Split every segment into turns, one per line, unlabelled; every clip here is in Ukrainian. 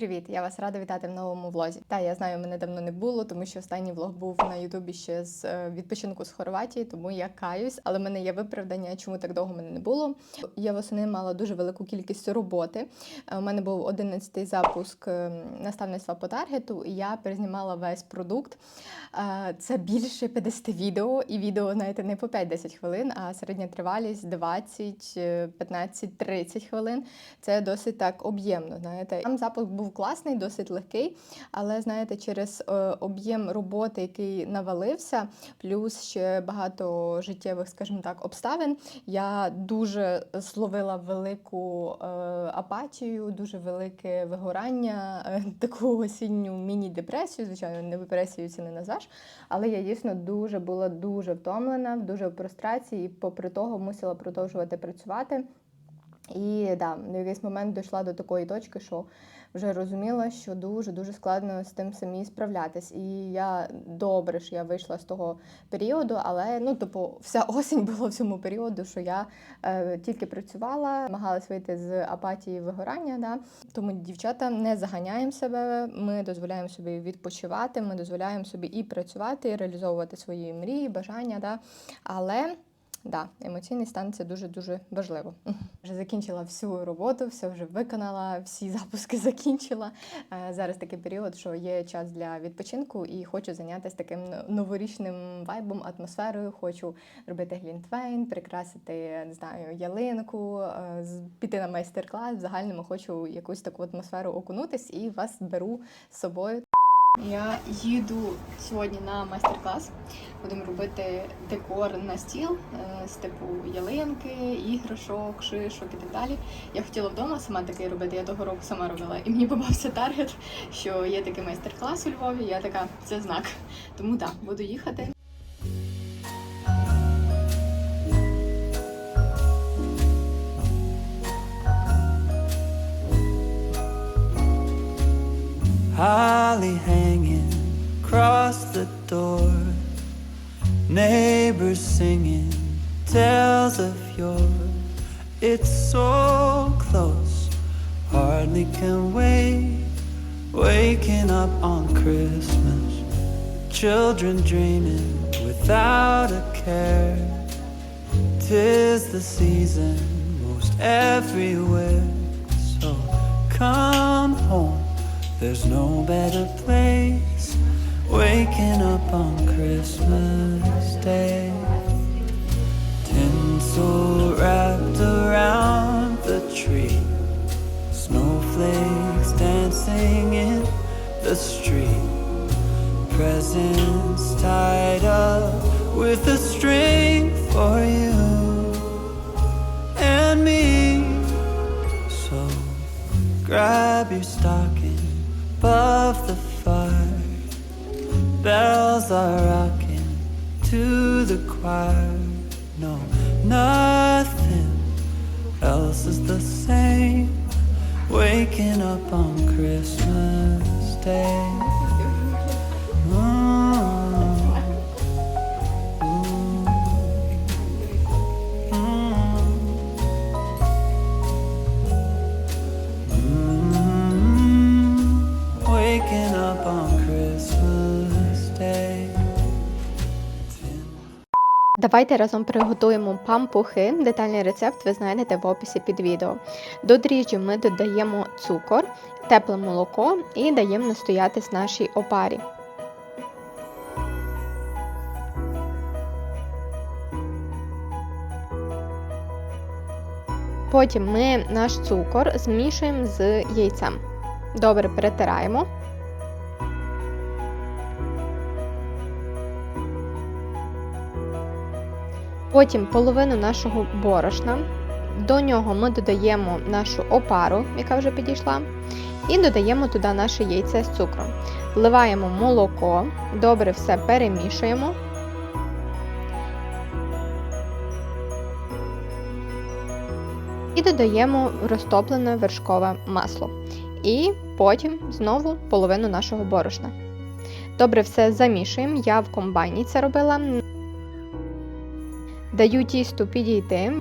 Привіт! Я вас рада вітати в новому влозі. Та я знаю, мене давно не було, тому що останній влог був на Ютубі ще з е, відпочинку з Хорватії, тому я каюсь, але в мене є виправдання, чому так довго мене не було. Я восени мала дуже велику кількість роботи. Е, У мене був 11-й запуск е, наставництва по таргету, і я перезнімала весь продукт. Це більше 50 відео, і відео, знаєте, не по 5-10 хвилин, а середня тривалість 20, е, 15, 30 хвилин. Це досить так об'ємно. Знаєте, сам запуск був класний, досить легкий, але знаєте, через е, об'єм роботи, який навалився, плюс ще багато життєвих, скажімо так, обставин, я дуже зловила велику е, апатію, дуже велике вигорання, е, таку осінню міні-депресію. Звичайно, не депресію це не назвеш, але я дійсно дуже була дуже втомлена, дуже в прострації, і попри того мусила продовжувати працювати. І да, на якийсь момент дійшла до такої точки, що вже розуміла, що дуже дуже складно з тим самі справлятись. І я добре, що я вийшла з того періоду, але ну, типу, вся осінь була в цьому періоду, що я е, тільки працювала, намагалась вийти з апатії вигорання. Да? Тому дівчата не заганяємо себе. Ми дозволяємо собі відпочивати, ми дозволяємо собі і працювати, і реалізовувати свої мрії, бажання. Да? Але Да, емоційний стан це дуже дуже важливо. Вже закінчила всю роботу, все вже виконала, всі запуски закінчила. Е, Зараз такий період, що є час для відпочинку, і хочу зайнятися таким новорічним вайбом, атмосферою. Хочу робити глінтвейн, прикрасити не знаю, ялинку, е, піти на майстер-клас. В загальному хочу якусь таку атмосферу окунутись і вас беру з собою. Я їду сьогодні на майстер-клас. Будемо робити декор на стіл е, з типу ялинки, іграшок, шишок і так далі. Я хотіла вдома сама такий робити, я того року сама робила. І мені попався таргет, що є такий майстер-клас у Львові. Я така, це знак. Тому так, буду їхати.
Holly door. Neighbors singing tales of yore. It's so close, hardly can wait. Waking up on Christmas. Children dreaming without a care. Tis the season most everywhere. So come home. There's no better place. Waking up on Christmas Day. Tinsel wrapped around the tree. Snowflakes dancing in the street. Presents tied up with a string for you and me. So grab your stocking above the. Bells are rocking to the choir. No, nothing else is the same. Waking up on Christmas Day.
Давайте разом приготуємо пампухи. Детальний рецепт ви знайдете в описі під відео. До дріжджі ми додаємо цукор, тепле молоко і даємо настоятись нашій опарі. Потім ми наш цукор змішуємо з яйцем. Добре перетираємо. Потім половину нашого борошна. До нього ми додаємо нашу опару, яка вже підійшла, і додаємо туди наше яйце з цукром. Вливаємо молоко, добре все перемішуємо. І додаємо розтоплене вершкове масло. І потім знову половину нашого борошна. Добре все замішуємо. Я в комбайні це робила. Даю тісту підійти.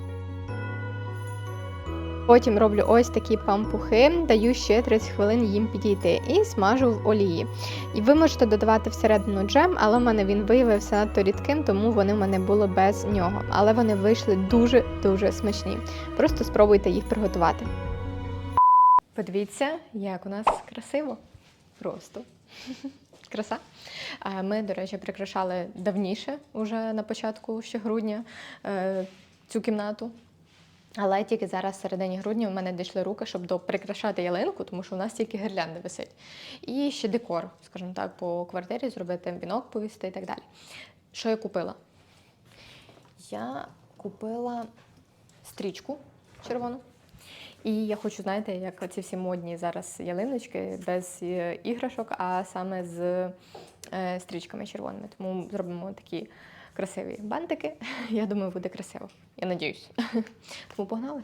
Потім роблю ось такі пампухи, даю ще 30 хвилин їм підійти і смажу в олії. І ви можете додавати всередину джем, але в мене він виявився надто рідким, тому вони в мене були без нього. Але вони вийшли дуже-дуже смачні. Просто спробуйте їх приготувати. Подивіться, як у нас красиво. Просто. Краса. Е, Ми, до речі, прикрашали давніше, уже на початку ще грудня, е, цю кімнату. Але тільки зараз, в середині грудня, у мене дійшли руки, щоб доприкрашати ялинку, тому що у нас тільки гірлянди висить. І ще декор, скажімо так, по квартирі зробити вінок повісти і так далі. Що я купила? Я купила стрічку червону. І я хочу, знаєте, як ці всі модні зараз ялиночки без е, іграшок, а саме з е, стрічками червоними. Тому зробимо такі красиві бантики. Я думаю, буде красиво. Я надіюсь. Тому погнали.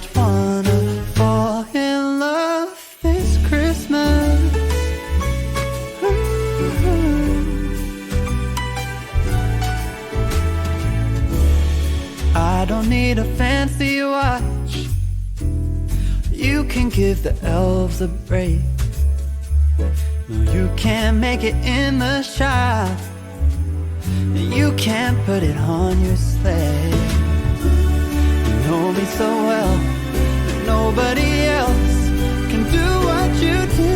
fancy watch. You can give the elves a break. No, you can't make it in the shop. And You can't put it on your sleigh. You know me so well that nobody else can do what you do.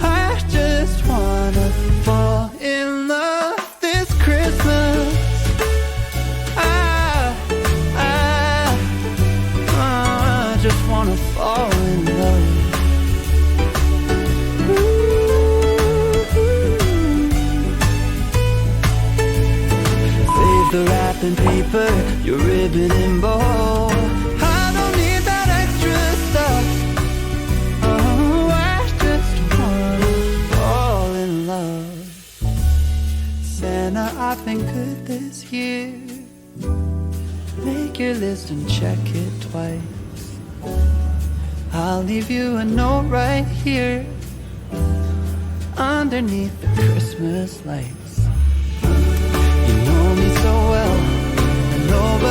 I just wanna fall in love wrapping paper, your ribbon and bow. I don't need that extra stuff. Oh, I just wanna fall in love. Santa, I've been good this year. Make your list and check it twice. I'll leave you a note right here underneath the Christmas lights. You know me so well, and nobody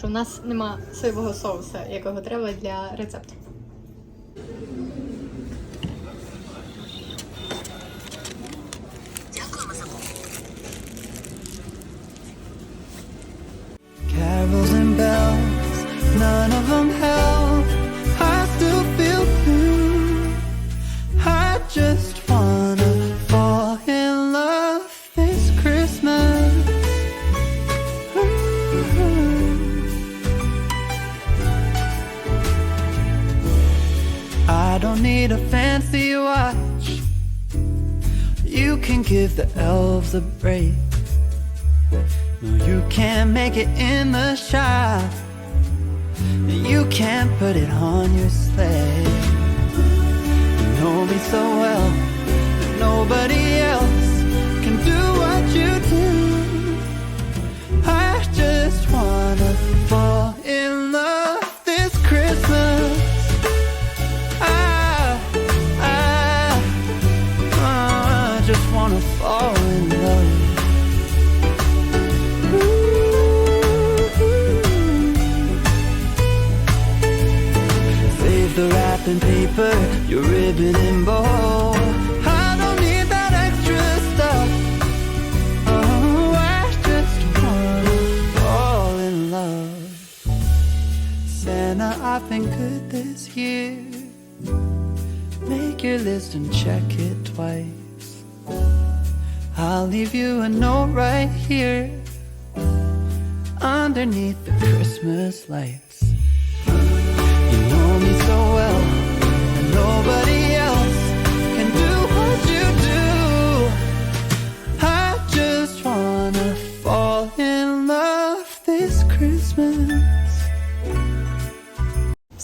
що в нас нема соєвого соуса, якого треба для рецепту.
A break. No, you can't make it in the shop. You can't put it on your sleigh. You know me so well that nobody else can do what you do. living in bold. Oh, Santa, I've been good this year. Make your list and check it twice. I'll leave you a note right here underneath the Christmas lights.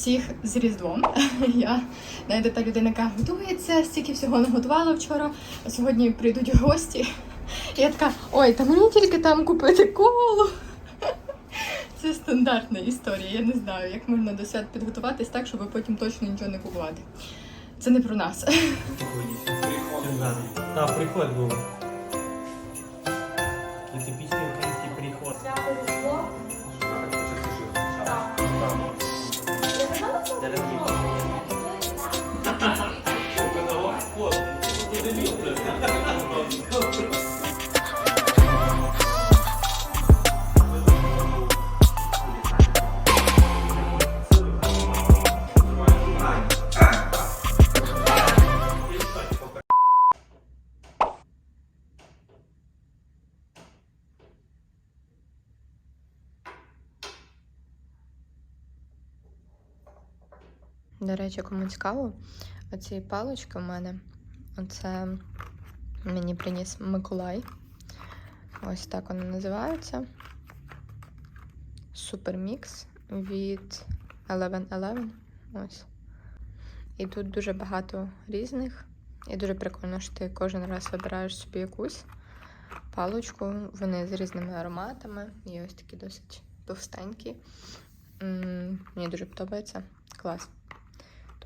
Всіх з Різдвом. Я знаєте, та людина, яка готується, стільки всього наготувала вчора. А сьогодні прийдуть гості. Я така, ой, та мені тільки там купити коло. Це стандартна історія. Я не знаю, як можна до свят підготуватись так, щоб потім точно нічого не купувати. Це не про нас.
Так, приход був.
До речі, кому цікаво, оці палички у мене, оце мені приніс Миколай. Ось так вони називаються. Супермікс від 1111. Ось. І тут дуже багато різних. І дуже прикольно, що ти кожен раз вибираєш собі якусь паличку. Вони з різними ароматами. І ось такі досить товстенькі. Мені дуже подобається. Клас.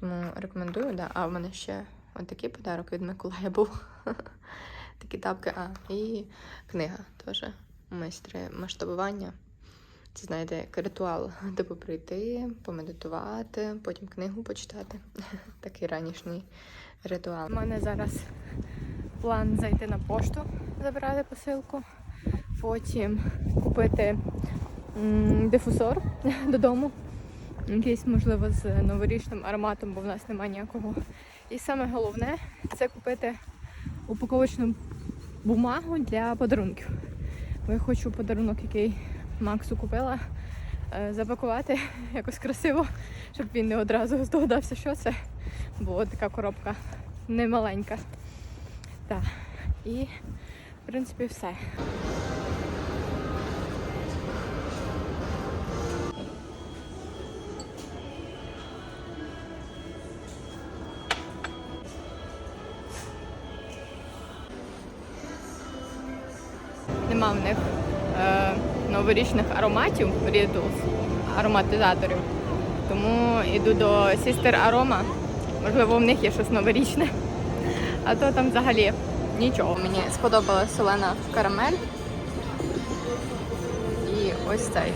Тому рекомендую, да. А в мене ще отакий подарок від Миколая був. Такі тапки. А, і книга теж. Майстри масштабування. Це, знаєте, як ритуал. Типу прийти, помедитувати, потім книгу почитати. Такий ранішній ритуал. У мене зараз план зайти на пошту, забирати посилку, потім купити м, дифузор додому. Якийсь, можливо, з новорічним ароматом, бо в нас немає ніякого. І саме головне це купити упаковочну бумагу для подарунків. Бо я хочу подарунок, який Максу купила, е, запакувати якось красиво, щоб він не одразу здогадався, що це. Бо така коробка не маленька. Так. І, в принципі, все. Нема е, новорічних ароматів Riddles, ароматизаторів. Тому йду до Sister Aroma. Можливо, в них є щось новорічне. А то там взагалі нічого. Мені сподобалася солена карамель. І ось цей.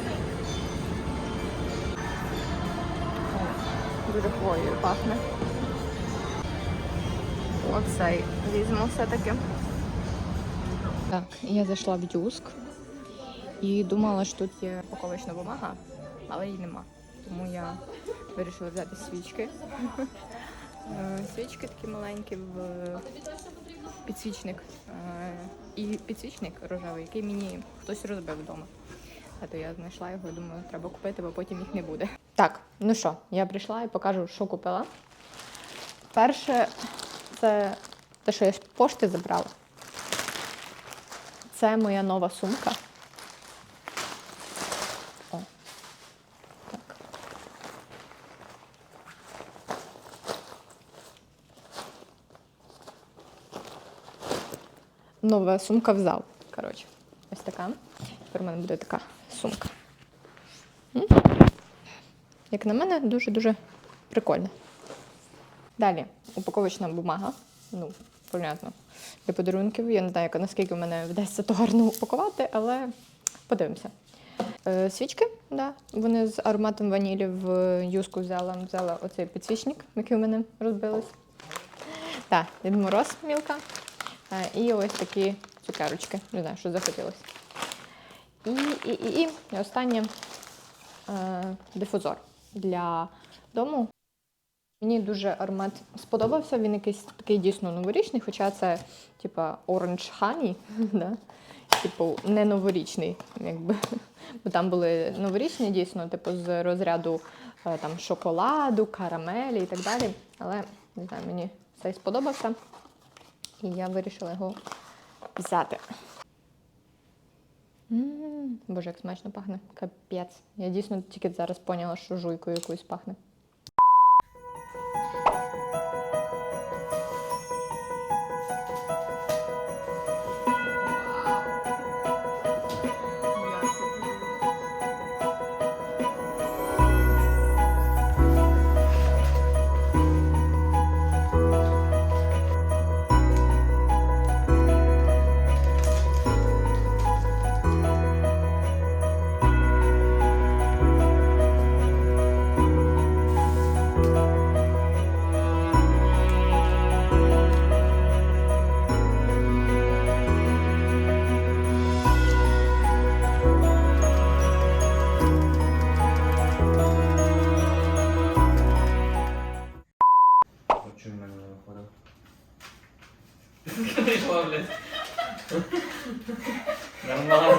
Дуже хвоєю пахне. Оцей візьму все-таки. Так, я зайшла в Юск і думала, що тут є упаковочна бумага, але її нема. Тому я вирішила взяти свічки. Е, Свічки такі маленькі в підсвічник. Е, І підсвічник рожевий, який мені хтось розбив вдома. А то я знайшла його думаю, треба купити, бо потім їх не буде. Так, ну що, я прийшла і покажу, що купила. Перше, це те, що я з пошти забрала. Це моя нова сумка. О. Так. Нова сумка в зал. Коротше, ось така. Тепер у мене буде така сумка. Як на мене, дуже-дуже прикольно. Далі упаковочна бумага. Ну, понятно, для подарунків. Я не знаю, наскільки в мене вдасться то гарно упакувати, але подивимося. Е, свічки, да. вони з ароматом ванілі в юску взяла. Взяла оцей підсвічник, який у мене розбились. Так, від мороз мілка. Е, і ось такі цукерочки. Не знаю, що захотілося. І, і, і, і останнє е, дифузор для дому. Мені дуже аромат сподобався. Він якийсь такий дійсно новорічний, хоча це типа Orange Honey, да? типу не новорічний, якби. Бо там були новорічні, дійсно, типу, з розряду е, там шоколаду, карамелі і так далі. Але не знаю, мені цей сподобався. І я вирішила його взяти. М, Боже, як смачно пахне. Капець. Я дійсно тільки зараз поняла, що жуйкою якоюсь пахне.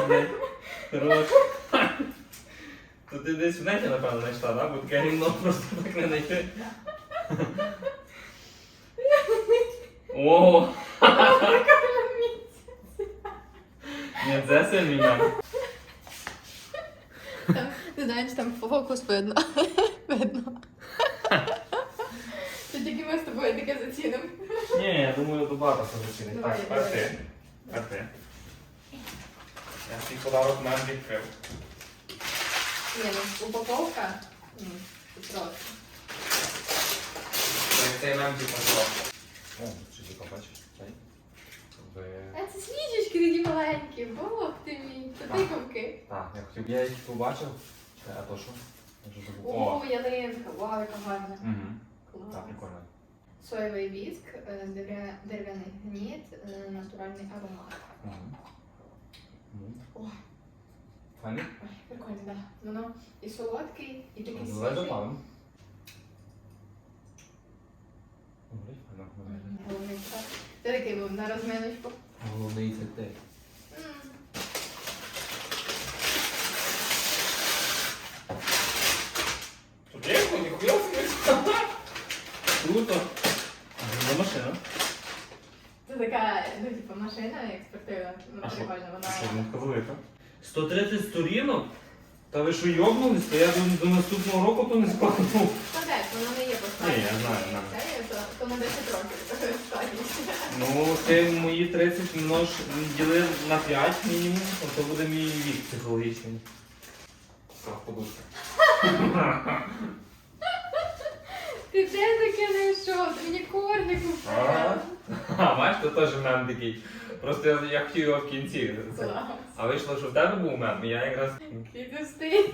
Блядь. Хорош. То ти десь в неті, напевно, знайшла, да? Бо таке гімно просто так не знайти. О! Ні, це сильний мем.
Там, не знаю, чи там фокус видно. видно. Це тільки ми з тобою таке зацінимо.
Ні, я думаю, до багато.
Давай,
Так, тепер ти. Тепер ти. Я свій подарок мем відкрив.
Ні, ну упаковка. м, це просто.
Це- Цей мем типу що? О, чи ти побачиш? Цей? Ви...
А це свічечки такі маленькі. Бог ти мій. Це тиковки.
Так, я хотів. Я їх побачив. А то що? Я вже забув.
О, ялинка. Вау, яка гарна.
Угу.
Клас.
Так, прикольно.
Соєвий віск, е, дерев'я- дерев'яний гніт, е, натуральний аромат. Ой,
Файний?
ой, прикольно, так. Да. Воно і солодкий, і такий
Давай
свіжий.
запалимо. Говорить, файно.
Головний так. Ти такий був на розминочку.
Головний це ти.
М.
Тут є ніхуя собі. Круто. За машина.
Це така, ну, типу, машина як спортивна. Ну,
А що?
прикольно, вона.
Що, 130 сторінок? Та ви що йобнулись? Та я до, до наступного року то не складу.
Ну так, воно не є поставлено.
Ні, я знаю, знаю.
То, то на 10 років.
Ну, ти мої 30 множ діли на 5 мінімум, то буде мій вік психологічний. Так, подушка.
Ти де таке знайшов? Ти мені корни купив.
А, бачиш, це теж мем такий. Просто я, я хотів його в кінці. Це.
Клас.
А вийшло, що в тебе був мем, і я якраз.
Підусти.